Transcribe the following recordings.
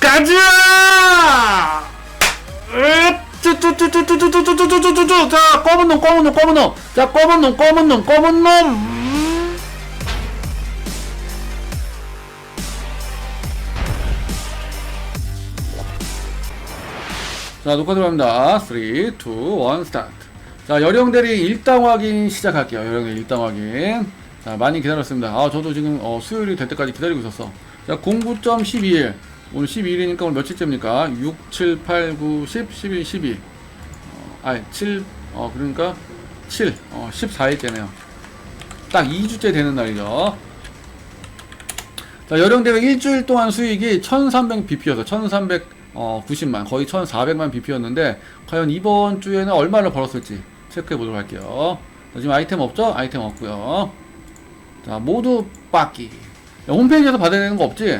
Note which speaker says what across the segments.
Speaker 1: 가자! 자 검은 놈 검은 놈 검은 놈자 검은 놈 검은 놈 검은 놈 음. 자 녹화 들어갑니다 3 2 1 스타트 자 여령대리 일당 확인 시작할게요 여령대리 일당 확인 자 많이 기다렸습니다 아 저도 지금 어, 수요일이 될 때까지 기다리고 있었어 자 09.12일 오늘 12일이니까 오늘 며칠째입니까? 6, 7, 8, 9, 10, 11, 12 어, 아니 7, 어 그러니까 7, 어 14일째네요. 딱 2주째 되는 날이죠. 자 여령대회 일주일 동안 수익이 1300bp여서 1390만 거의 1400만 bp였는데 과연 이번 주에는 얼마를 벌었을지 체크해 보도록 할게요. 자, 지금 아이템 없죠? 아이템 없고요. 자 모두 빠기 야, 홈페이지에서 받아야 되는 거 없지?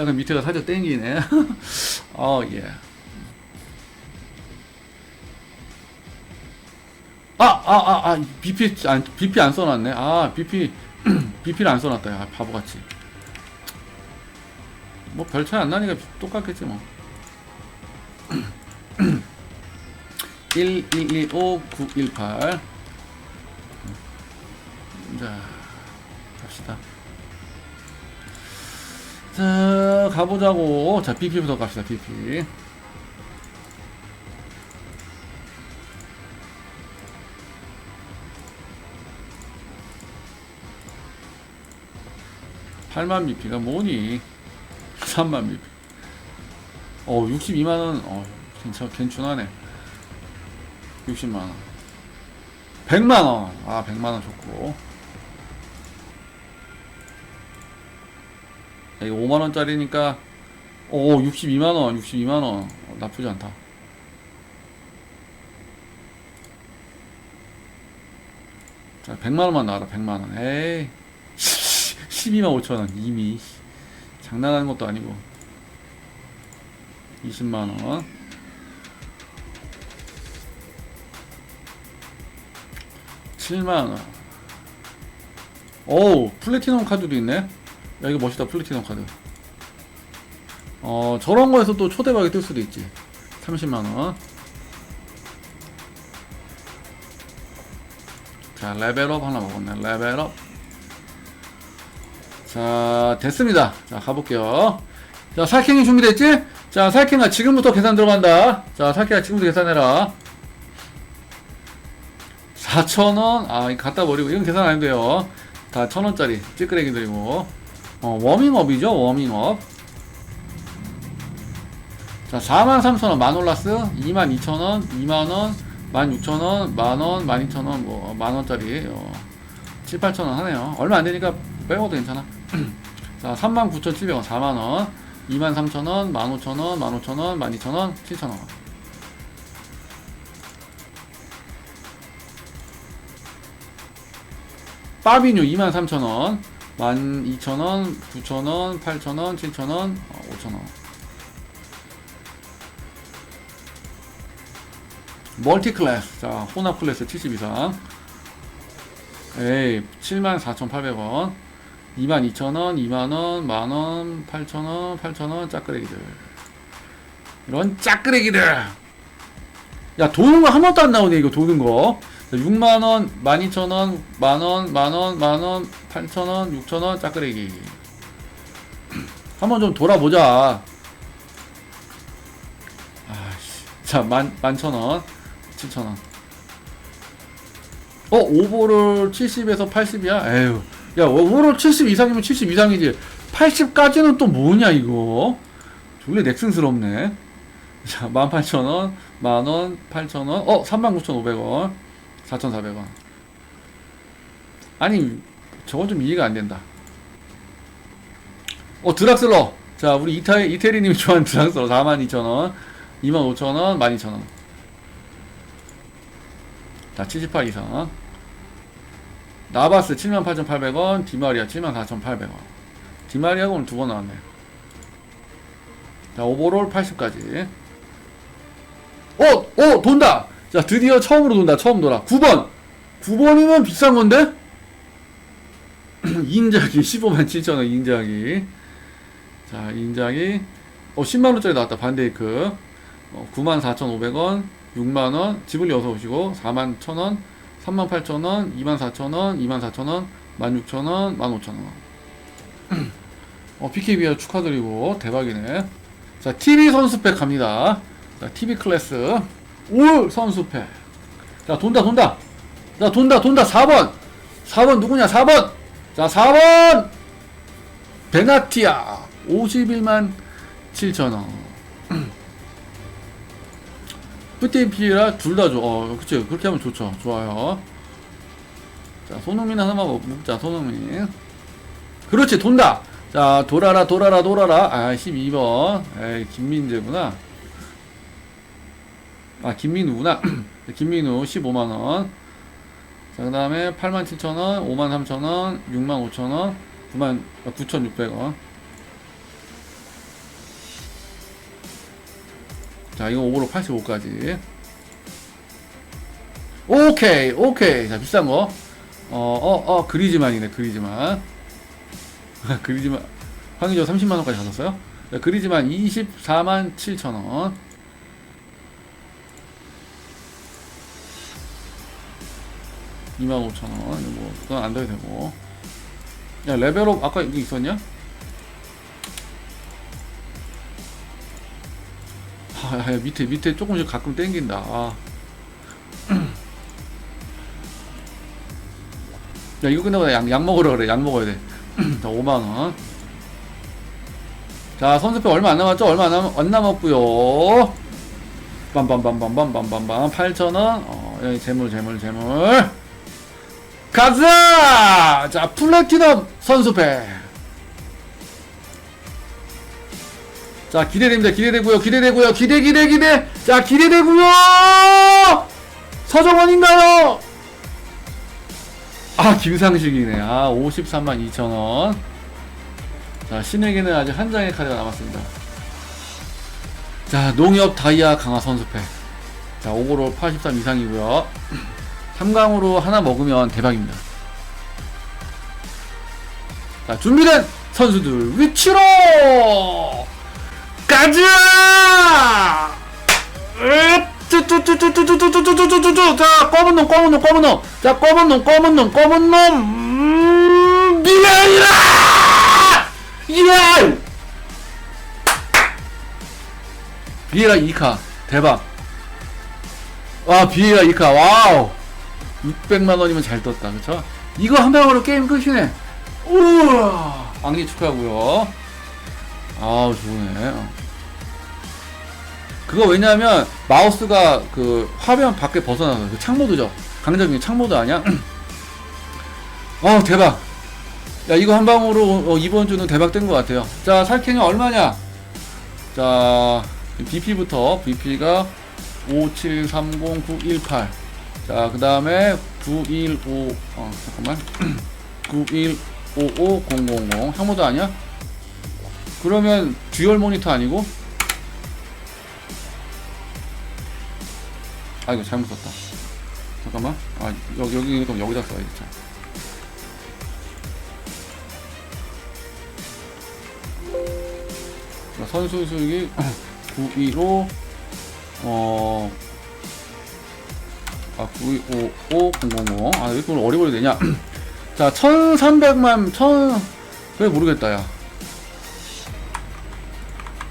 Speaker 1: 약간 밑에가 살짝 땡기네 어 예 아, 아, 아, 아, BP, 안, BP 안 써놨네. 아, BP, BP를 안 써놨다. 야, 바보같이. 뭐, 별 차이 안 나니까 똑같겠지, 뭐. 1, 2, 2, 5, 9, 1, 8. 자, 갑시다. 자, 가보자고. 자, BP부터 갑시다, BP. 팔만 BP가 뭐니? 3만 BP. 어, 62만원, 어, 괜찮, 괜찮하네. 60만원. 100만원. 아, 100만원 좋고. 이거 5만원짜리니까, 오, 62만원, 62만원. 어, 나쁘지 않다. 자, 100만원만 나와라, 100만원. 에이. 12만 5천원 이미 장난하는 것도 아니고 20만원 칠만원 오우 플래티넘 카드도 있네 야 이거 멋있다 플래티넘 카드 어 저런 거에서 또 초대박이 뜰 수도 있지 30만원 자 레벨업 하나 먹었네 레벨업 자, 됐습니다. 자, 가볼게요. 자, 살쾡이 준비됐지? 자, 살쾡아, 지금부터 계산 들어간다. 자, 살쾡아, 지금부터 계산해라. 4,000원. 아, 갖다 버리고. 이건 계산 안 돼요. 다 1,000원짜리. 찌끄레기 드리고. 어, 워밍업이죠, 워밍업. 자, 43,000원. 마놀라스. 22,000원. 2만원. 16,000원. 만원. 12,000원. 뭐, 만원짜리. 어, 7, 8,000원 하네요. 얼마 안 되니까 빼고도 괜찮아. 자, 39,700원, 4만원, 23,000원, 15,000원, 15,000원, 12,000원, 7,000원. 빠비뉴 23,000원, 12,000원, 9,000원, 8,000원, 7,000원, 5,000원. 멀티 클래스. 자, 혼합 클래스 70 이상. 에이, 74,800원. 22,000원, 2만원, 만원, 8,000원, 8,000원, 짝끄레기들. 이런 짝끄레기들! 야, 도는 거 한 번도 안 나오네, 이거 도는 거. 6만원, 12,000원, 만원, 만원, 만원, 8,000원, 6,000원, 짝끄레기. 한번 좀 돌아보자. 아씨. 자, 만, 만천원, 7,000원. 어, 오버를 70에서 80이야? 에휴. 야, 오버롤 70 이상이면 70 이상이지. 80까지는 또 뭐냐, 이거? 졸래 넥슨스럽네. 자, 18,000원, 만원, 8,000원, 어, 39,500원, 4,400원. 아니, 저건 좀 이해가 안 된다. 어, 드락슬러. 자, 우리 이타, 이태리님이 좋아하는 드락슬러. 42,000원, 25,000원, 12,000원. 자, 78 이상. 나바스 78,800원, 디마리아 74,800원. 디마리아가 오늘 두 번 나왔네. 자, 오버롤 80까지. 어, 어, 돈다! 자, 드디어 처음으로 돈다, 처음 돌아. 9번! 9번이면 비싼 건데? 인자기. 15만 7천원 인자기. 자 인자기. 어 10만원짜리 나왔다. 반데이크. 어, 9만 4,500원 6만원 지불리 어서 오시고 4만 1천원 3만 8천원 2만 4천원 2만 4천원 16,000원 15,000원. 어 PKBR 축하드리고 대박이네. 자 TV 선수팩 갑니다. 자 TV 클래스 올 선수팩 자 돈다 돈다. 자 돈다 돈다. 4번. 4번 누구냐? 4번. 자 4번. 베나티아. 51만 7천원. 뿌띠피라. 둘 다 좋아. 어 그치. 그렇게 하면 좋죠. 좋아요. 자 손흥민 하나만 먹- 먹자 손흥민. 그렇지 돈다. 자 돌아라 돌아라 돌아라. 아 12번. 에이 김민재구나 아 김민우구나. 김민우 15만원. 자그 다음에 87,000원 53,000원 65,000원 9만 9,600원. 자 이거 5로 85까지. 오케이 오케이. 자 비싼거. 어어어 그리즈만이네 그리즈만. 그리즈만. 황의조 30만원까지 가졌어요? 자, 그리즈만 24만 7천원 25,000원 이거 그건 안 돼도 되고 야 레벨업 아까 이게 있었냐? 아, 야, 밑에 밑에 조금씩 가끔 땡긴다. 아. 야 이거 끝나고 약, 약 먹으러 그래. 약 먹어야 돼. 자 5만 원. 자 선수표 얼마 안 남았죠? 얼마 안, 남, 안 남았고요. 빰빰빰빰빰빰빰빰 8천 원. 어 여기 재물 재물 재물. 가자! 자 플래티넘 선수패. 자 기대됩니다. 기대되고요. 기대되고요. 기대 기대 기대. 자 기대되고요! 서정원인가요? 아 김상식이네. 아 53만 2천원. 자 신에게는 아직 한 장의 카드가 남았습니다. 자 농협 다이아 강화 선수패. 자 5고로 83 이상이고요 3강으로 하나 먹으면 대박입니다 자 준비된 선수들 위치로 가자! 자 검은 놈 검은 놈 검은 놈자 검은 놈 검은 놈 검은 놈 음, 미안이라 예 비에라 2카 대박 와 비에라 2카 와우 600만 원이면 잘 떴다 그쵸 이거 한 방으로 게임 끝이네 우와 왕리 축하하고요 아우 좋네. 어. 그거 왜냐면 마우스가 그 화면 밖에 벗어나서 그 창모드죠. 강자중에 창모드 아니야? 어 대박. 야 이거 한 방으로 어, 이번 주는 대박 된 것 같아요. 자 살캔이 얼마냐? 자 BP부터 BP가 5730918. 자 그 다음에 915 어 잠깐만 9155000 창모드 아니야? 그러면 듀얼 모니터 아니고? 아 이거 잘못 썼다 잠깐만 아 여기 여기 그럼 여기다 자. 자, 선수 수익이 915 어... 아, 9255000. 아, 오늘 어려워야 되냐? 자, 1300만, 1000, 왜 모르겠다, 야.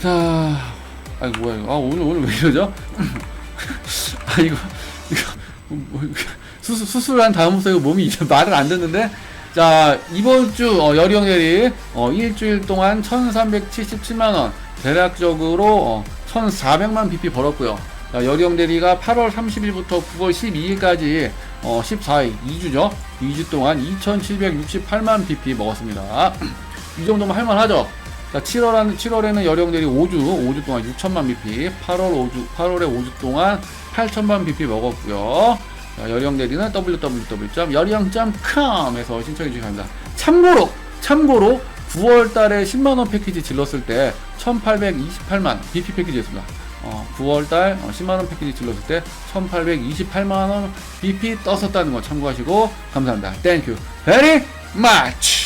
Speaker 1: 자, 아 이거 뭐야 이거? 아 오늘 오늘 왜 이러죠? 아 이거 이거 뭐, 이거 수술 수술한 다음부터 이거 몸이 이제 말을 안 듣는데 자 이번 주 어, 여령 대리 어, 일주일 동안 1,377만 원 대략적으로 어, 1,400만 BP 벌었고요. 자, 여령 대리가 8월 30일부터 9월 12일까지 어, 14일 2주죠. 2주 동안 2,768만 BP 먹었습니다. 이 정도면 할만하죠. 자, 7월, 한 7월에는 여령들이 5주, 5주 동안 6천만 BP, 8월 5주, 8월에 5주 동안 8천만 BP 먹었고요. 자, 여령 대리는 www.여령.com에서 신청해 주시기 바랍니다. 참고로, 참고로 9월 달에 10만 원 패키지 질렀을 때 1,828만 BP 패키지였습니다. 어, 9월 달 10만 원 패키지 질렀을 때 1,828만 원 BP 떴었다는 거 참고하시고 감사합니다. Thank you very much.